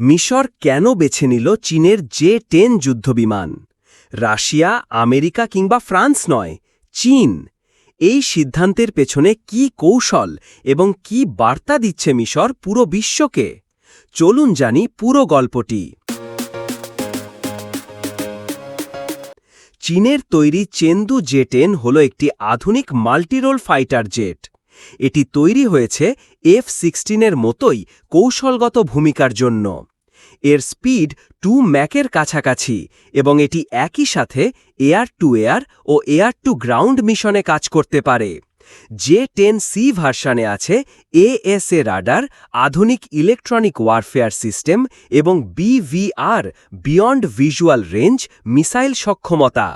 মিশর কেন বেছে নিল চীনের জে টেন যুদ্ধবিমান? রাশিয়া, আমেরিকা কিংবা ফ্রান্স নয়, চীন। এই সিদ্ধান্তের পেছনে কি কৌশল এবং কি বার্তা দিচ্ছে মিশর পুরো বিশ্বকে? চলুন জানি পুরো গল্পটি। চীনের তৈরি চেন্দু জে টেন হল একটি আধুনিক মাল্টিরোল ফাইটার জেট। এটি তৈরি হয়েছে এফ সিক্সটিনের মতোই কৌশলগত ভূমিকার জন্য। এর স্পিড টু ম্যাকের কাছাকাছি এবং এটি একই সাথে এয়ার টু এয়ার ও এয়ার টু গ্রাউন্ড মিশনে কাজ করতে পারে। জে টেন সি ভার্সানে আছে এএসএ রাডার, আধুনিক ইলেকট্রনিক ওয়ারফেয়ার সিস্টেম এবং BVR beyond visual range, missile সক্ষমতা।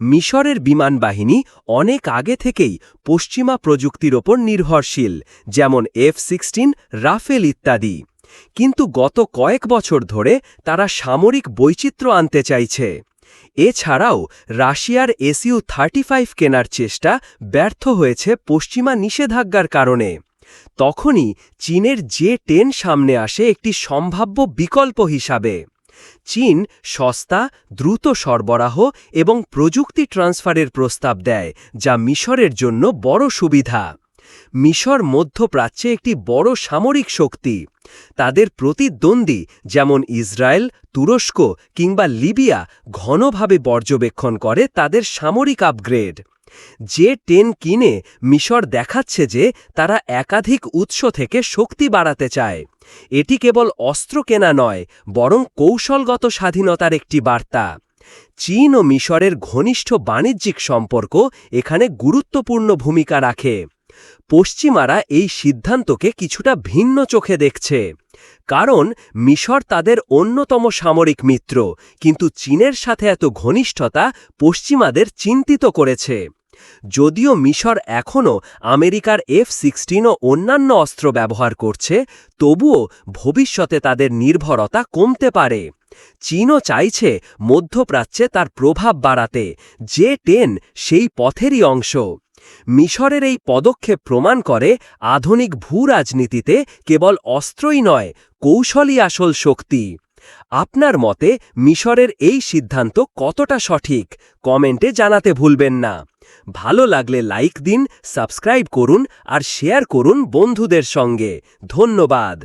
মিশরের বিমান বাহিনী অনেক আগে থেকেই পশ্চিমা প্রযুক্তির ওপর নির্ভরশীল, যেমন এফ সিক্সটিন, রাফেল ইত্যাদি। কিন্তু গত কয়েক বছর ধরে তারা সামরিক বৈচিত্র্য আনতে চাইছে। এছাড়াও রাশিয়ার এসইউ থার্টি ফাইভ কেনার চেষ্টা ব্যর্থ হয়েছে পশ্চিমা নিষেধাজ্ঞার কারণে। তখনই চীনের যে টেন সামনে আসে একটি সম্ভাব্য বিকল্প হিসাবে। চীন সস্তা, দ্রুত সরবরাহ এবং প্রযুক্তি ট্রান্সফারের প্রস্তাব দেয়, যা মিশরের জন্য বড় সুবিধা। মিশর মধ্যপ্রাচ্যে একটি বড় সামরিক শক্তি। তাদের প্রতিদ্বন্দ্বী যেমন ইসরায়েল, তুরস্ক কিংবা লিবিয়া ঘনভাবে পর্যবেক্ষণ করে তাদের সামরিক আপগ্রেড যে টেন কিনে মিশর দেখাচ্ছে যে তারা একাধিক উৎস থেকে শক্তি বাড়াতে চায়। এটি কেবল অস্ত্র কেনা নয়, বরং কৌশলগত স্বাধীনতার একটি বার্তা। চীন ও মিশরের ঘনিষ্ঠ বাণিজ্যিক সম্পর্ক এখানে গুরুত্বপূর্ণ ভূমিকা রাখে। পশ্চিমারা এই সিদ্ধান্তকে কিছুটা ভিন্ন চোখে দেখছে। কারণ মিশর তাদের অন্যতম সামরিক মিত্র, কিন্তু চীনের সাথে এত ঘনিষ্ঠতা পশ্চিমাদের চিন্তিত করেছে। যদিও মিশর এখনও আমেরিকার এফ সিক্সটিন ও অন্যান্য অস্ত্র ব্যবহার করছে, তবুও ভবিষ্যতে তাদের নির্ভরতা কমতে পারে। চীনও চাইছে মধ্যপ্রাচ্যে তার প্রভাব বাড়াতে, যে টেন সেই পথেরই অংশ। মিশরের এই পদক্ষেপ প্রমাণ করে আধুনিক ভূরাজনীতিতে কেবল অস্ত্রই নয়, কৌশলই আসল শক্তি। আপনার মতে মিশরের এই সিদ্ধান্ত কতটা সঠিক? কমেন্টে জানাতে ভুলবেন না। ভালো লাগলে লাইক দিন সাবস্ক্রাইব করুন আর শেয়ার করুন বন্ধুদের সঙ্গে। ধন্যবাদ।